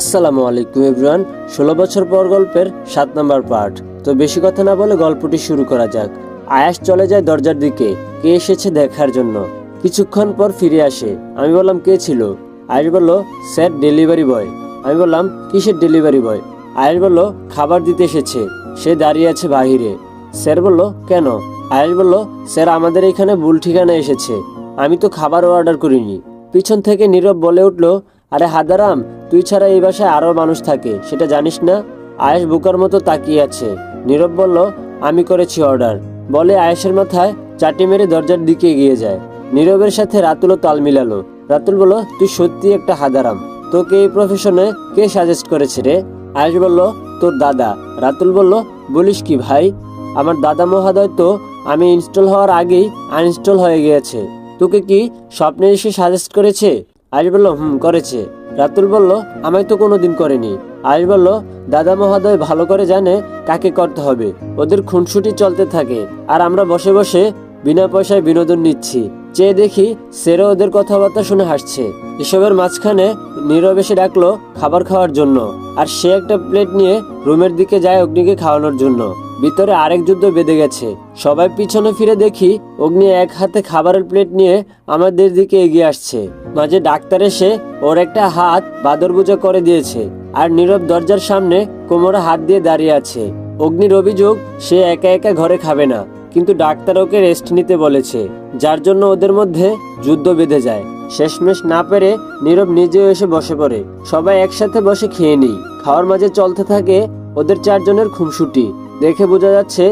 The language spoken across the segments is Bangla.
আসসালামু আলাইকুম এভরিওয়ান, ষোলো বছর পর গল্পের সাত নম্বর পার্ট। তো বেশি কথা না বলে গল্পটি শুরু করা যাক। আয়াস চলে যায় দরজার দিকে, কে এসেছে দেখার জন্য। কিছুক্ষণ পর ফিরে আসে। আমি বললাম, কে ছিল? আয়াস বলল, স্যার, ডেলিভারি বয়। আমি বললাম, কিসের ডেলিভারি বয়? আয়াস বলল, খাবার দিতে এসেছে। সে দাঁড়িয়ে আছে বাহিরে। স্যার বলল, কেন? আয়াস বলল, স্যার, আমাদের এখানে ভুল ঠিকানা এসেছে। আমি তো খাবার অর্ডার করিনি। পিছন থেকে নীরব বলে উঠল আরে হাদারাম, তুই ছাড়া এই বাসায় আরও মানুষ থাকে, সেটা জানিস না? আয়েশ বুকার মতো তাকিয়ে আছে। নীরব বলল, আমি করেছি অর্ডার। বলে আয়েশের মাথায় চাটি মেরে দরজার দিকে এগিয়ে যায়। নীরবের সাথে রাতুলও তাল মিলালো। রাতুল বলল, তুই সত্যি একটা হাদারাম। তোকে এই প্রফেশনে কে সাজেস্ট করেছে রে? আয়েশ বলল, তোর দাদা। রাতুল বলল, বলিস কি ভাই? আমার দাদা মহাদয় তো আমি ইনস্টল হওয়ার আগেই আনইনস্টল হয়ে গিয়েছে। তোকে কি স্বপ্নে এসে সাজেস্ট করেছে? আজ বলল, হুম, করেছে। রাতুল বলল, আমায় তো কোনোদিন করেনি। আজ বলল, দাদা মহোদয় ভালো করে জানে কাকে করতে হবে। ওদের খুনসুটি চলতে থাকে। আর আমরা বসে বসে বিনা পয়সায় বিনোদন নিচ্ছি। চেয়ে দেখি সেরো ওদের কথাবার্তা শুনে হাসছে। এসবের মাঝখানে নীরব এসে ডাকলো খাবার খাওয়ার জন্য। আর সে একটা প্লেট নিয়ে রুমের দিকে যায় অগ্নিকে খাওয়ানোর জন্য। ভিতরে আরেক যুদ্ধ বেঁধে গেছে। সবাই পিছনে ফিরে দেখি অগ্নি এক হাতে খাবারের প্লেট নিয়ে আমাদের দিকে এগিয়ে আসছে। মাঝে ডাক্তার এসে ওর একটা হাত বাদর বুজা করে দিয়েছে আর নীরব দরজার সামনে কোমরে হাত দিয়ে দাঁড়িয়ে আছে। অগ্নির অভিযোগ সে একা একা ঘরে খাবে না, কিন্তু ডাক্তার ওকে রেস্ট নিতে বলেছে, যার জন্য ওদের মধ্যে যুদ্ধ বেঁধে যায়। শেষমেশ না পেরে নীরব নিজেও এসে বসে পড়ে। সবাই একসাথে বসে খেয়ে নিই। খাওয়ার মাঝে চলতে থাকে ওদের চারজনের খুমসুটি দেখে বোঝা যাচ্ছে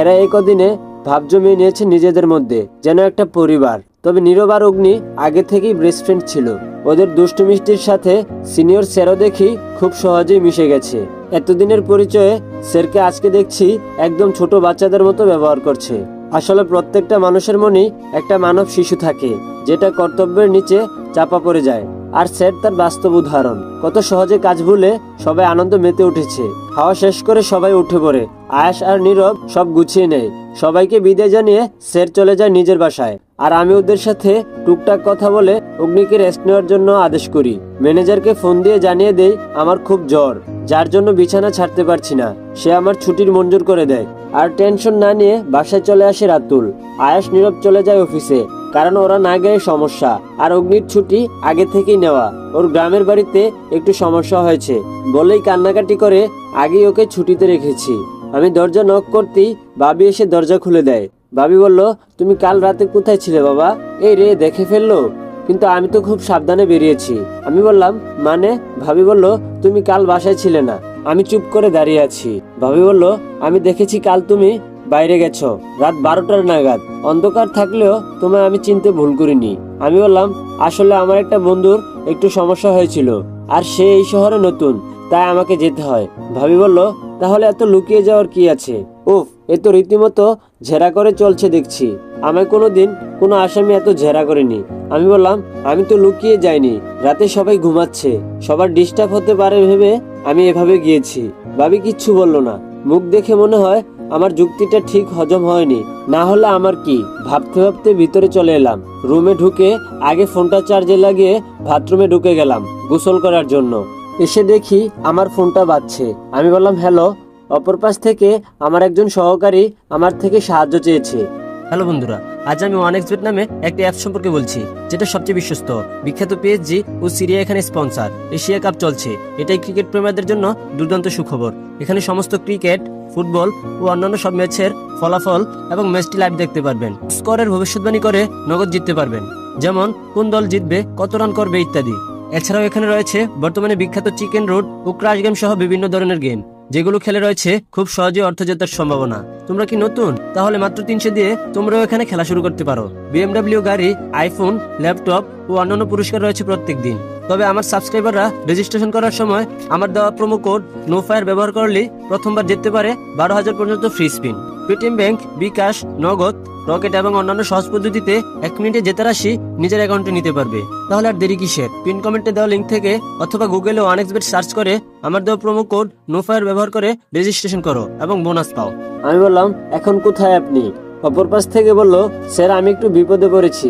এরা এই কদিনে ভাব জমিয়ে নিয়েছে নিজেদের মধ্যে, যেন একটা পরিবার। তবে নীরব আর অগ্নি আগে থেকেই বেস্ট ফ্রেন্ড ছিল। ওদের দুষ্টু মিষ্টির সাথে সিনিয়র স্যারও দেখি খুব সহজেই মিশে গেছে। এতদিনের পরিচয়ে স্যারকে আজকে দেখছি একদম ছোট বাচ্চাদের মতো ব্যবহার করছে। আসলে প্রত্যেকটা মানুষের মনেই একটা মানব শিশু থাকে, যেটা কর্তব্যের নিচে চাপা পড়ে যায়। আর স্যার তার বাস্তব উদাহরণ। কত সহজে কাজ ভুলে সবাই আনন্দ মেতে উঠেছে। খাওয়া শেষ করে সবাই উঠে পড়ে। আয়াস আর নীরব সব গুছিয়ে নেয়। সবাইকে বিদায় জানিয়ে স্যার চলে যায় নিজের বাসায়। আর আমি ওদের সাথে টুকটাক কথা বলে অগ্নিকে রেস্ট নেওয়ার জন্য আদেশ করি। ম্যানেজারকে ফোন দিয়ে জানিয়ে দেই, আমার খুব জ্বর। যার জন্য বিছানা ছাড়তে পারছি না। সে আমার ছুটির মঞ্জুর করে দেয়। আর টেনশন না নিয়ে বাসায় চলে আসে রাতুল। আয়াস নীরব চলে যায় অফিসে। কারণ ওরা না গেলে সমস্যা। আর অগ্নির ছুটি আগে থেকেই নেওয়া। ওর গ্রামের বাড়িতে একটু সমস্যা হয়েছে। বলেই কান্নাকাটি করে আগেই ওকে ছুটিতে রেখেছি। আমি দরজা নক করতেই বাবি এসে দরজা খুলে দেয়। বাবি বলল, তুমি কাল রাতে কোথায় ছিলে বাবা? এই রে, দেখে ফেলল। কিন্তু আমি তো খুব সাবধানে বেরিয়েছি। আমি বললাম মানে? ভাবি বলল, তুমি কাল বাসায় ছিলে না। আমি চুপ করে দাঁড়িয়ে আছি। ভাবি বলল, আমি দেখেছি কাল তুমি বাইরে গেছো। রাত বারোটার নাগাদ। অন্ধকার থাকলেও তোমায় আমি চিনতে ভুল করিনি। আমি বললাম, আসলে আমার একটা বন্ধুর একটু সমস্যা হয়েছিল, আর সে এই শহরে নতুন, তাই আমাকে যেতে হয়। ভাবি বলল, তাহলে এত লুকিয়ে যাওয়ার কি আছে? উফ, এ তো রীতিমতো ঝেরা করে চলছে দেখছি। আমায় কোনোদিন কোনো আসামি এত ঝেরা করেনি। আমি বললাম, আমি তো লুকিয়ে যাইনি, রাতে সবাই ঘুমাচ্ছে, সবার ডিস্টার্ব হতে পারে ভেবে আমি এভাবে গিয়েছি। ভাবি কিচ্ছু বলল না। মুখ দেখে মনে হয় আমার যুক্তিটা ঠিক হজম হয়নি। না হলে আমার কি? ভাবতে ভাবতে ভিতরে চলে এলাম। রুমে ঢুকে আগে ফোনটা চার্জে লাগিয়ে বাথরুমে ঢুকে গেলাম গোসল করার জন্য। এসে দেখি আমার ফোনটা বাজছে। আমি বললাম, হ্যালো। অপর পাশ থেকে আমার একজন সহকারী আমার থেকে সাহায্য চেয়েছে। হ্যালো বন্ধুরা, আজ আমি ওয়ান এক্সবেট নামে একটি অ্যাপ সম্পর্কে বলছি, যেটা সবচেয়ে বিশ্বস্ত। বিখ্যাত পিএসজি ও সিরিয়া এখানে স্পন্সর এশিয়া কাপ চলছে। এটাই ক্রিকেট প্রেমীদের জন্য দুর্দান্ত সুখবর। এখানে সমস্ত ক্রিকেট ফুটবল ও অন্যান্য সব ম্যাচের ফলাফল এবং ম্যাচটি লাইভ দেখতে পারবেন। স্কোরের ভবিষ্যৎবাণী করে নগদ জিততে পারবেন। যেমন, কোন দল জিতবে, কত রান করবে ইত্যাদি। এছাড়াও এখানে রয়েছে বর্তমানে বিখ্যাত চিকেন রোড ও ক্রাশ গেম সহ বিভিন্ন ধরনের গেম যেগুলো খেলে রয়েছে খুব সহজে অর্থ জেতার সম্ভাবনা। তোমরা কি নতুন? তাহলে মাত্র তিনশো দিয়ে তোমরাও এখানে খেলা শুরু করতে পারো। বিএমডাব্লিউ গাড়ি আইফোন ল্যাপটপ ও অন্যান্য পুরস্কার রয়েছে প্রত্যেক দিন তবে আমার সাবস্ক্রাইবাররা রেজিস্ট্রেশন করার সময় আমার দেওয়া প্রোমো কোড নো ফায়ার ব্যবহার করলে প্রথমবার জিততে পারে বারো হাজার পর্যন্ত free spin Paytm bank Bkash Nagad Rocket এবং অন্যান্য সহজ পদ্ধতিতে এক মিনিটে জেতা রাশি নিজের অ্যাকাউন্টে নিতে পারবে। তাহলে আর দেরি কিসের? পিন কমেন্টে দেওয়া লিঙ্ক থেকে অথবা গুগলে ওয়ান সার্চ করে আমার দেওয়া প্রোমো কোড নো ফায়ার ব্যবহার করে রেজিস্ট্রেশন করো এবং বোনাস পাও। আমি বললাম, এখন কোথায় আপনি? অপর পাশ থেকে বলল, স্যার, আমি একটু বিপদে পড়েছি।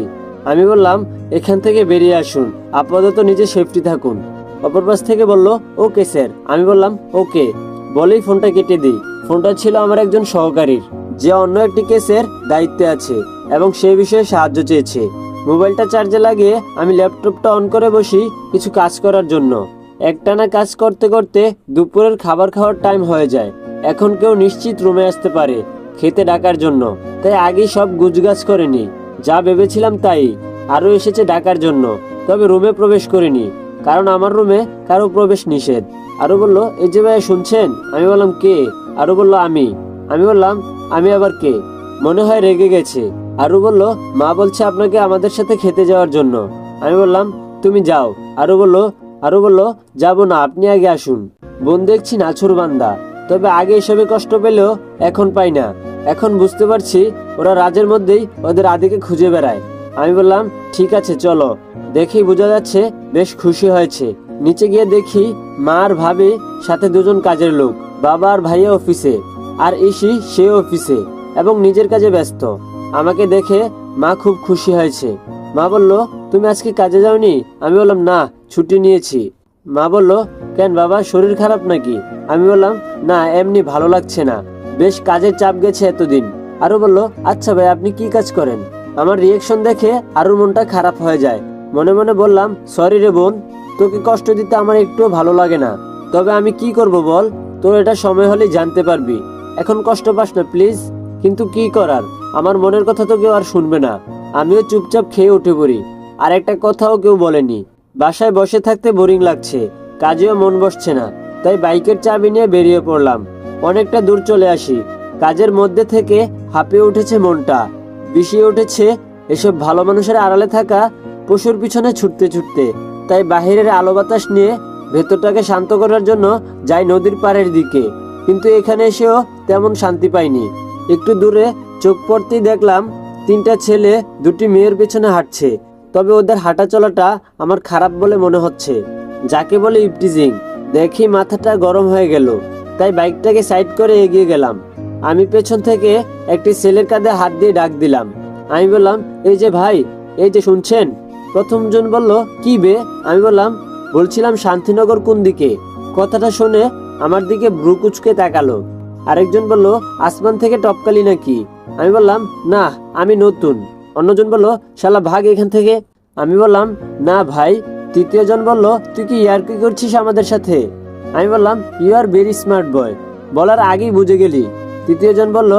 আমি বললাম, এখান থেকে বেরিয়ে আসুন। আপাতত নিজে সেফটি থাকুন। অপর পাশ থেকে বলল, ওকে, স্যার। আমি বললাম, ওকে। বলেই ফোনটা কেটে দিই। ফোনটা ছিল আমার একজন সহকারীর। যে অন্য একটি কেসের দায়িত্বে আছে এবং সে বিষয়ে সাহায্য চেয়েছে। মোবাইলটা চার্জে লাগিয়ে আমি ল্যাপটপটা অন করে বসি কিছু কাজ করার জন্য। একটানা কাজ করতে করতে দুপুরের খাবার খাওয়ার টাইম হয়ে যায়। এখন কেউ নিশ্চিত রুমে আসতে পারে, খেতে ডাকার জন্য। তাই আগেই সব গুজগাছ করে নি যা ভেবেছিলাম তাই, আরও এসেছে ডাকার জন্য, তবে রুমে প্রবেশ করিনি, কারণ আমার রুমে কারও প্রবেশ নিষেধ। আরও বলল এই যে ভাইয়া শুনছেন? আমি বললাম, কে? আরও বলল, আমি। আমি বললাম, আমি আবার কে? মনে হয় রেগে গেছে। আরু বলল, মা বলছে আপনাকে আমাদের সাথে খেতে যাওয়ার জন্য। আমি বললাম, তুমি যাও। আরও বলল আরও বলল, যাব না, আপনি আগে আসুন। বোন দেখছি নাছুর বান্দা। তবে আগে এসবে কষ্ট পেলেও এখন পাই না। এখন বুঝতে পারছি ওরা রাজের মধ্যেই ওদের আদিকে খুঁজে বেড়ায়। আমি বললাম, ঠিক আছে, চলো। দেখেই বোঝা যাচ্ছে বেশ খুশি হয়েছে। নিচে গিয়ে দেখি মা আর ভাবি সাথে দুজন কাজের লোক, বাবা আর ভাইয়া অফিসে, আর ইসি সে অফিসে, এবং নিজের কাজে ব্যস্ত। আমাকে দেখে মা খুব খুশি হয়েছে। মা বলল, তুমি আজকে কাজে যাওনি? আমি বললাম, না, ছুটি নিয়েছি। মা বলল, কেন বাবা, শরীর খারাপ নাকি? আমি বললাম, না, এমনি ভালো লাগছে না। বেশ কাজের চাপ গেছে এতদিন। আরও বলল আচ্ছা ভাই, আপনি কি কাজ করেন? আমার রিয়েকশন দেখে আরুর মনটা খারাপ হয়ে যায়। মনে মনে বললাম সরি রে বোন, তোকে কষ্ট দিতে আমার একটুও ভালো লাগে না। তবে আমি কি করব বল? তোর এটা সময় হলে জানতে পারবি। এখন কষ্ট পাস না প্লিজ কিন্তু কি করার? আমার মনের কথা তো কেউ আর শুনবে না। আমিও চুপচাপ খেয়ে উঠে পড়ি। আর একটা কথাও কেউ বলেনি। বাসায় বসে থাকতে বোরিং লাগছে। কাজেও মন বসছে না। তাই বাইকের চাবি নিয়ে বেরিয়ে পড়লাম। অনেকটা দূর চলে আসি। কাজের মধ্যে থেকে হাঁপিয়ে উঠেছে মনটা। বিষিয়ে উঠেছে এসব ভালো মানুষের আড়ালে থাকা পশুর পিছনে ছুটতে ছুটতে। তাই বাহিরের আলো বাতাস নিয়ে ভেতরটাকে শান্ত করার জন্য যাই নদীর পাড়ের দিকে। কিন্তু এখানে এসেও তেমন শান্তি পাইনি। একটু দূরে চোখ পড়তেই দেখলাম তিনটা ছেলে দুটি মেয়ের পেছনে হাঁটছে। তবে ওদের হাঁটা চলাটা আমার খারাপ বলে মনে হচ্ছে। যাকে বলে ইপটিজিং। দেখি মাথাটা গরম হয়ে গেল। তাই বাইকটাকে সাইড করে এগিয়ে গেলাম। আমি পেছন থেকে একটি ছেলের কাঁধে হাত দিয়ে ডাক দিলাম। আমি বললাম, এই যে ভাই, এই যে শুনছেন? প্রথমজন বলল, কি বে? আমি বললাম, বলছিলাম শান্তিনগর কোন দিকে? কথাটা শুনে আমার দিকে ভ্রু কুচকে তাকালো। আরেকজন বলল, আসমান থেকে টপকালি নাকি? আমি বললাম, না, আমি নতুন। অন্যজন বলল, শালা ভাগ এখান থেকে? আমি বললাম, না ভাই। তৃতীয় জন বলল, তুই কি ইয়ার কি করছিস আমাদের সাথে? আমি বললাম you are very smart boy বলার আগেই বুঝে গেলি। তৃতীয় জন বলল,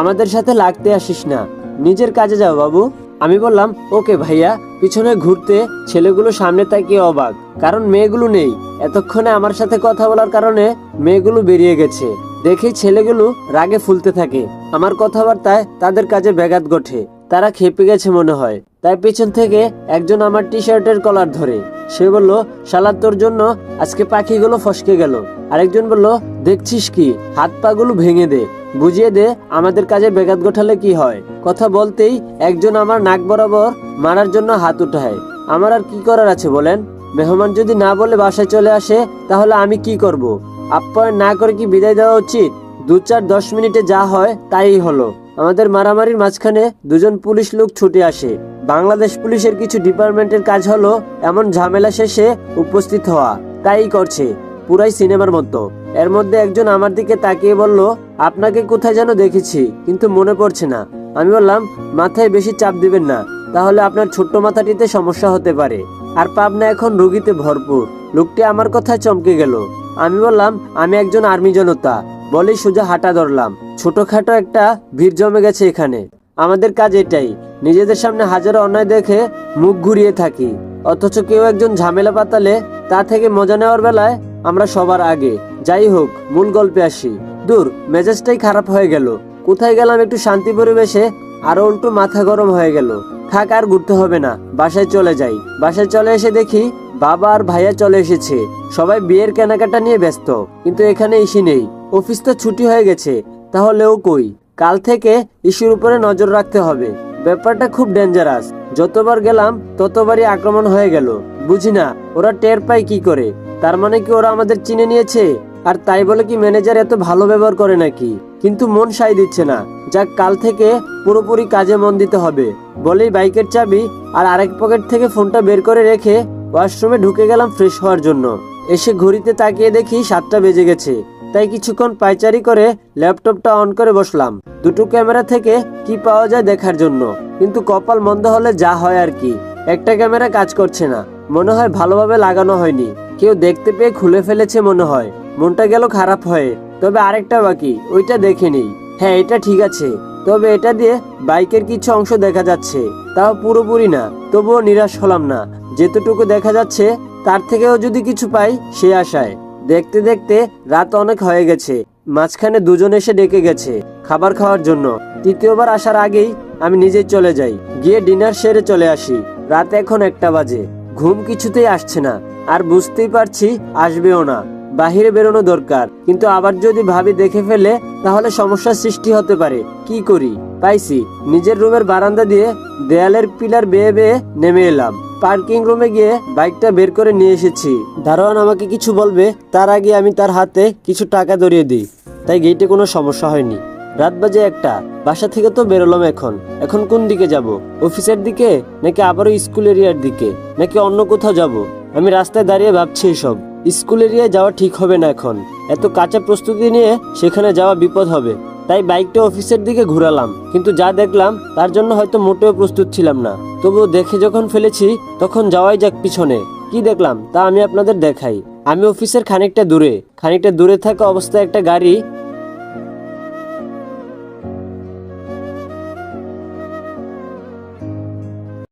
আমাদের সাথে লাগতে আসিস না। নিজের কাজে যাও বাবু। আমি বললাম, ওকে ভাইয়া, পিছনে ঘুরতে ছেলেগুলো সামনে তাকিয়ে অবাক, কারণ মেয়েগুলো নেই। এতক্ষণে আমার সাথে কথা বলার কারণে মেয়েগুলো বেরিয়ে গেছে। দেখি ছেলেগুলো রাগে ফুলতে থাকে। আমার কথাবার্তায় তাদের কাজে ব্যাঘাত ঘটে। তারা খেপে গেছে মনে হয়। তাই পেছন থেকে একজন আমার টি শার্টের কলার ধরে। সে বলল শালা তোর জন্য আজকে পাখিগুলো ফসকে গেল। আরেকজন বলল, দেখছিস কি? হাত পাগুলো ভেঙে দে। বুঝিয়ে দে, আমাদের কাজে ব্যাঘাত ঘটালে কি হয়? কথা বলতেই একজন আমার নাক বরাবর মারার জন্য হাত উঠায়। আমার আর কি করার আছে বলেন? মেহমান যদি না বলে বাসায় চলে আসে, তাহলে আমি কি করব? আপ্যায়ন না করে কি বিদায় দেওয়া উচিত? দু চার দশ মিনিটে যা হয়, তাই হলো। আমাদের মারামারির মাঝখানে দুজন পুলিশ লোক ছুটে আসে। বাংলাদেশ পুলিশের কিছু ডিপার্টমেন্টের কাজ হলো, এমন ঝামেলা শেষে উপস্থিত হওয়া। তাই করছে, পুরাই সিনেমার মতো। এর মধ্যে একজন আমার দিকে তাকিয়ে বলল, আপনাকে কোথায় যেন দেখেছি, কিন্তু মনে পড়ছে না। আমি বললাম, মাথায় বেশি চাপ দিবেন না, তাহলে আপনার ছোট্ট মাথাটিতে সমস্যা হতে পারে। আর পাবনা এখন রোগীতে ভরপুর, লোকটি আমার কথায় চমকে গেল। আমি বললাম, আমি একজন আর্মি জনতা, বলেই সোজা হাঁটা ধরলাম। ছোটখাটো একটা ভিড় জমে গেছে এখানে। আমাদের কাজ এটাই, নিজেদের সামনে হাজারো অন্যায় দেখে মুখ ঘুরিয়ে থাকি। অথচ কেউ একজন ঝামেলা পাতালে তা থেকে মজা নেওয়ার বেলায় আমরা সবার আগে। যাই হোক, মূল গল্পে আসি। দূর, মেজাজটাই খারাপ হয়ে গেল। কোথায় গেলাম একটু শান্তি পরিবেশে? আরও উল্টো মাথা গরম হয়ে গেল। থাক, আর ঘুরতে হবে না। বাসায় চলে যাই। বাসায় চলে এসে দেখি বাবা আর ভাইয়া চলে এসেছে। সবাই বিয়ের কেনাকাটা নিয়ে ব্যস্ত। কিন্তু এখানে ইসি নেই। অফিস তো ছুটি হয়ে গেছে। তাহলেও কই? কাল থেকে ইস্যুর উপরে নজর রাখতে হবে। ব্যাপারটা খুব ডেঞ্জারাস। যতবার গেলাম, ততবারই আক্রমণ হয়ে গেল। বুঝি না, ওরা টের পায় কি করে? তার মানে কি ওরা আমাদের চিনে নিয়েছে? আর তাই বলে কি ম্যানেজার এত ভালো ব্যবহার করে নাকি? কিন্তু মন সাই দিচ্ছে না। যাক, কাল থেকে পুরোপুরি কাজে মন দিতে হবে। বলেই বাইকের চাবি আর আরেক পকেট থেকে ফোনটা বের করে রেখে ওয়াশরুমে ঢুকে গেলাম ফ্রেশ হওয়ার জন্য। এসে ঘড়িতে তাকিয়ে দেখি সাতটা বেজে গেছে। তাই কিছুক্ষণ পাইচারি করে ল্যাপটপটা অন করে বসলাম। দুটো ক্যামেরা থেকে কি পাওয়া যায় দেখার জন্য। কিন্তু কপাল মন্দ হলে যা হয় আর কি। একটা ক্যামেরা কাজ করছে না। মনে হয় ভালোভাবে লাগানো হয়নি। কেউ দেখতে পেয়ে খুলে ফেলেছে মনে হয়। মনটা গেল খারাপ হয়ে। তবে আরেকটা বাকি, ওইটা দেখে নেই। হ্যাঁ এটা ঠিক আছে। তবে এটা দিয়ে বাইকের কিছু অংশ দেখা যাচ্ছে। তাও পুরোপুরি না, তবুও নিরাশ হলাম না। যেতটুকু দেখা যাচ্ছে, তার থেকেও যদি কিছু পাই, সে আশায়। দেখতে দেখতে রাত অনেক হয়ে গেছে। মাঝখানে দুজন এসে ডেকে গেছে খাবার খাওয়ার জন্য। তৃতীয়বার আসার আগেই আমি নিজেই চলে যাই। গিয়ে ডিনার সেরে চলে আসি। রাত এখন একটা বাজে। ঘুম কিছুতেই আসছে না। আর বুঝতেই পারছি আসবেও না। বাহিরে বেরোনো দরকার। কিন্তু আবার যদি ভাবি দেখে ফেলে, তাহলে সমস্যার সৃষ্টি হতে পারে। কি করি? পাইছি। নিজের রুমের বারান্দা দিয়ে দেয়ালের পিলার বেয়ে বেয়ে নেমে এলাম। পার্কিং রুমে গিয়ে বাইকটা বের করে নিয়ে এসেছি। দারোয়ান আমাকে কিছু বলবে, তার আগে আমি তার হাতে কিছু টাকা ধরিয়ে দিই। তাই গেটে কোনো সমস্যা হয়নি। রাত বাজে একটা। বাসা থেকে তো বেরোলাম এখন। এখন কোন দিকে যাব? অফিসের দিকে, নাকি আবারও স্কুল এরিয়ার দিকে? নাকি অন্য কোথাও যাব? আমি রাস্তায় দাঁড়িয়ে ভাবছি সব স্কুল এরিয়ায় যাওয়া ঠিক হবে না এখন। এত কাঁচা প্রস্তুতি নিয়ে সেখানে যাওয়া বিপদ হবে। তাই বাইকটা অফিসের দিকে ঘুরালাম। কিন্তু যা দেখলাম, তার জন্য হয়তো মোটেও প্রস্তুত ছিলাম না। তবুও দেখে যখন ফেলেছি, তখন যাওয়াই যাক পিছনে। কি দেখলাম, তা আমি আপনাদের দেখাই। আমি অফিসের খানিকটা দূরে। খানিকটা দূরে থাকা অবস্থায় একটা গাড়ি